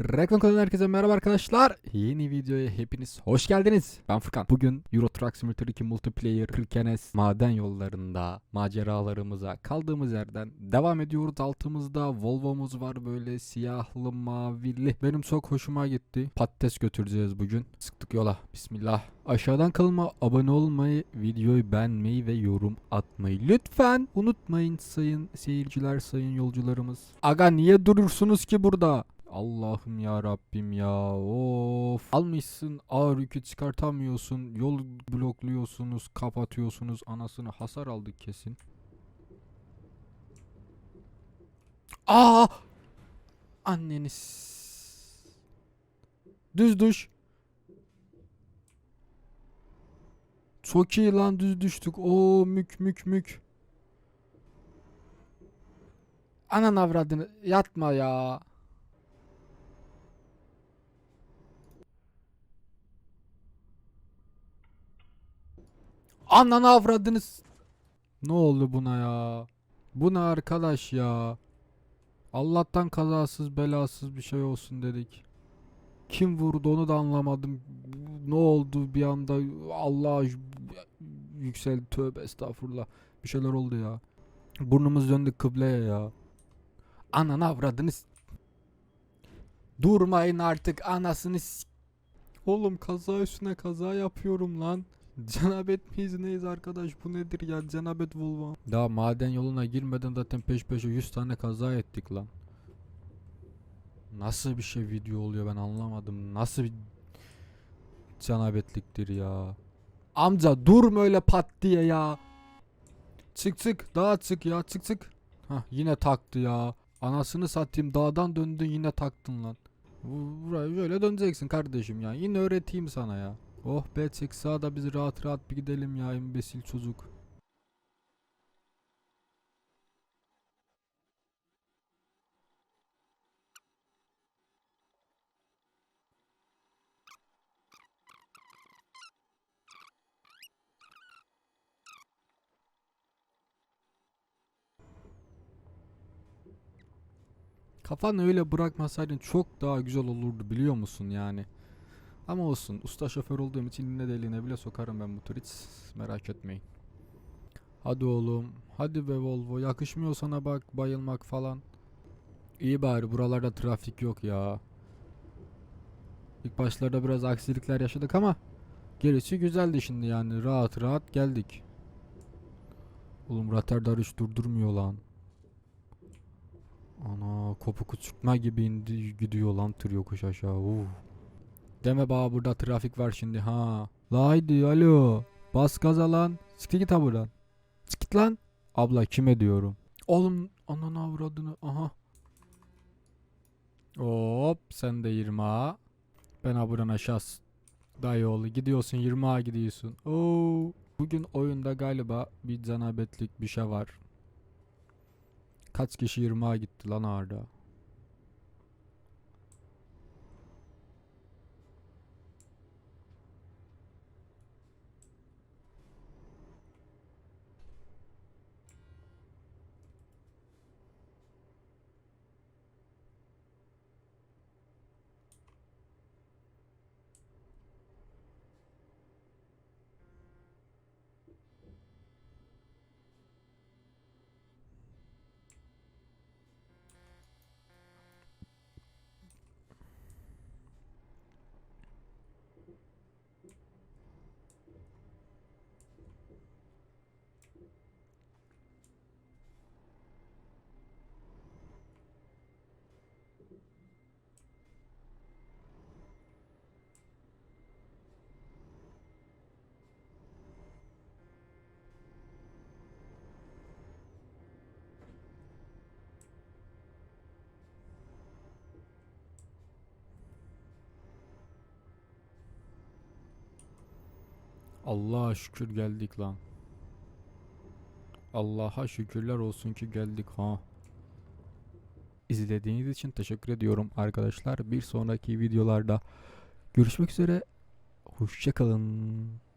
Reklam kanalına herkese merhaba arkadaşlar. Yeni videoya hepiniz hoş geldiniz. Ben Furkan. Bugün Euro Truck Simulator 2 Multiplayer Kırkenes maden yollarında maceralarımıza kaldığımız yerden devam ediyoruz. Altımızda Volvo'muz var böyle siyahlı mavili. Benim çok hoşuma gitti. Patates götüreceğiz bugün. Sıktık yola. Bismillah. Aşağıdan kanalıma abone olmayı, videoyu beğenmeyi ve yorum atmayı lütfen unutmayın sayın seyirciler, sayın yolcularımız. Aga niye durursunuz ki burada? Allah'ım ya Rabbim ya. Of. Almışsın ağır yükü çıkartamıyorsun. Yol blokluyorsunuz, kapatıyorsunuz. Anasını hasar aldık kesin. Aa! Anneniz. Düz düş. Çok iyi lan düz düştük. Oo mük mük mük. Anan avradını yatma ya. Anan avradınız. Ne oldu buna ya? Bu ne arkadaş ya? Allah'tan kazasız belasız bir şey olsun dedik. Kim vurdu onu da anlamadım. Ne oldu bir anda Allah yükseldi tövbe estağfurullah. Bir şeyler oldu ya. Burnumuz döndü kıbleye ya. Ananı avradınız. Durmayın artık anasını Oğlum kaza üstüne kaza yapıyorum lan. Cenabet miyiz neyiz arkadaş bu nedir ya cenabet Volvo. Daha maden yoluna girmeden zaten peş peşe 100 tane kaza ettik lan. Nasıl bir şey video oluyor ben anlamadım. Nasıl bir cenabetliktir ya. Amca durma öyle pat diye ya. Çık çık daha çık ya çık çık. Hah yine taktı ya. Anasını satayım dağdan döndün yine taktın lan. Bu- Buraya böyle döneceksin kardeşim ya. Yine öğreteyim sana ya. Oh be çek sağda biz rahat rahat bir gidelim ya imbesil çocuk. Kafanı öyle bırakmasaydın çok daha güzel olurdu biliyor musun yani. Ama olsun usta şoför olduğum için iğne deliğine bile sokarım ben bu tür hiç merak etmeyin. Hadi oğlum hadi be Volvo yakışmıyor sana bak bayılmak falan. İyi bari buralarda trafik yok ya. İlk başlarda biraz aksilikler yaşadık ama gerisi güzeldi şimdi yani rahat rahat geldik. Oğlum radar hiç durdurmuyor lan. Ana kopuk uçurtma gibi indi gidiyor lan tır yokuş aşağı. Uf. Deme bana burada trafik var şimdi ha. La haydi alo. Bas gaza lan. Çık git ha buradan. Git lan. Abla kime diyorum. Oğlum ananı avradını aha. Hop sen de 20 a. Ben ha buradan aşağı Dayı oğlu gidiyorsun 20 a gidiyorsun. Oo. Bugün oyunda galiba bir canabetlik bir şey var. Kaç kişi 20 a gitti lan orada. Allah'a şükür geldik lan. Allah'a şükürler olsun ki geldik ha. İzlediğiniz için teşekkür ediyorum arkadaşlar. Bir sonraki videolarda görüşmek üzere. Hoşçakalın.